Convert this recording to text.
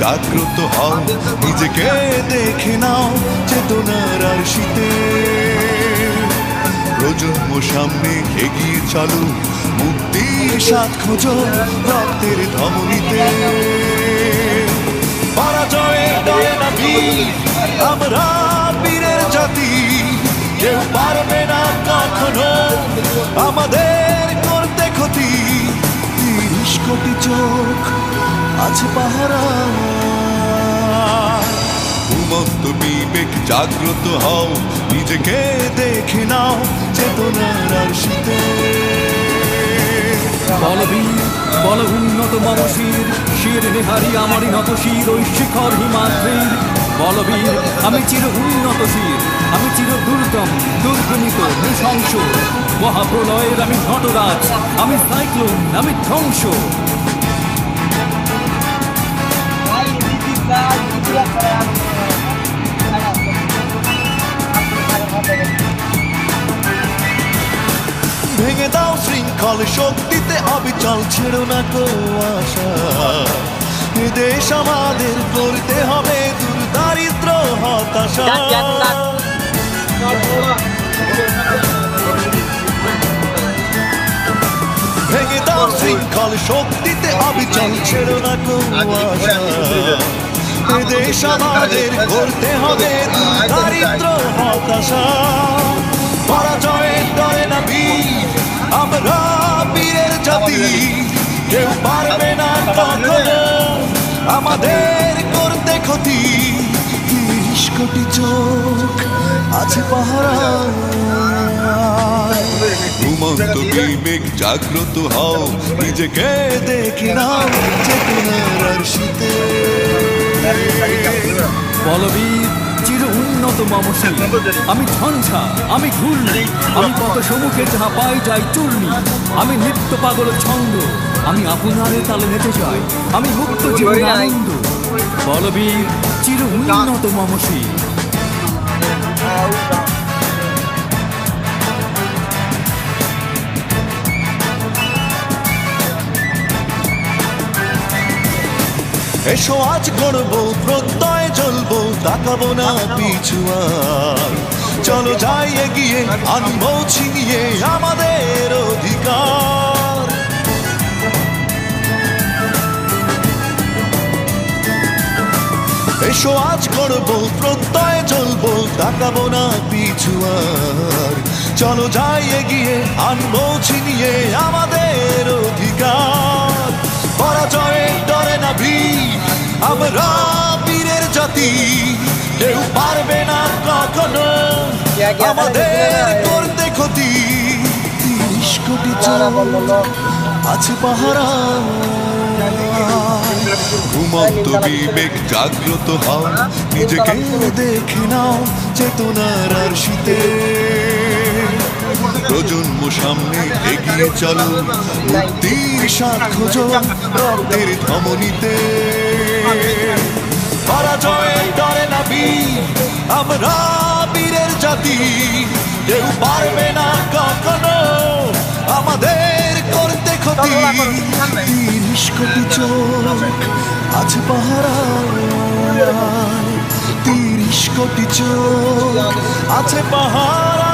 জাগ্রত হও নিজেকে দেখে নাও চেতনার শীতের প্রজন্ম সামনে এগিয়ে চলো। মুক্তির স্বাদ খোঁজো রক্তের ধমনীতে। পরাজয়ে ডরে না আমরা বীরের জাতি। কেউ পারবে না কখনো আমাদের করতে ক্ষতি। তিরিশ কোটি চোখ আছে পাহারা। ঘুমন্ত বিবেক, জাগ্রত হও, নিজেকে দেখে নাও। চেতনার আর শীতে বলবীর বল উন্নত মানসীর শির নেহারি আমারই নত শির ওই শিখর হিমাদ্রির। বলবীর আমি চির উন্নত শির আমি চির দুর্গম দুর্গমিত নৃশংস। মহাপ্রলয়ের আমি ঘটরাজ আমি সাইক্লোন আমি ধ্বংস। Ay, শৃঙ্খল শক্তিতে অবিচল ছেড়ো না কো আশা। দেশ আমাদের করতে হবে দূর দারিদ্র হতাশা। ভেঙে দাও শৃঙ্খল শক্তিতে অবিচল ছেড়ো না কো আশা। দেশ আমাদের করতে হবে দূর দারিদ্র হতাশা। কেউ পারবে না কখনো। আমাদের করতে ক্ষতি। তিরিশ কোটি চোখ আছে পাহারা ঘুমন্ত বিবেক জাগ্রত হও। নিজেকে দেখে নাও চেতনার শীতে বলবীর চির উন্নত আমি ঝঞ্ঝা, আমি ঘূর্ণি, আমি কত সমুখে যাহা পাই যাই চূর্ণি। আমি নিত্য পাগল ছন্দ, আমি আপনারে তালে যাই। আমি মুক্ত জীবন আনন্দ। বলবীর, চির উন্নত এসো আজ গড়বো প্রত্যয়। জ্বলবো তাকাবো না পিছুয়ার চলো যাই এগিয়ে আনব ছিনিয়ে আমাদের অধিকার। এসো আজ করব প্রত্যয় চলবো তাকাবো না পিছুয়ার চলো যাই এগিয়ে আনব ছিনিয়ে আমাদের অধিকার। পরাজয়ে ডরে না বীরের কেউ পারবে না কখনো আমাদের করতে ক্ষতি। তিরিশ কোটি আছে পাহারা। ঘুমন্ত বিবেক জাগ্রত হও নিজেকে দেখে নাও চেতনার আর শীতে প্রজন্ম সামনে এগিয়ে চলো মুক্তির খোঁজো রক্তের ধমনীতে। পরাজয়ে ডরে না বীর। আমরা বীরের জাতি কেউ পারবে না কখনো আমাদের করতে ক্ষতি। তিরিশ কোটি চোখ আছে পাহারা তিরিশ কোটি চোখ আছে পাহারা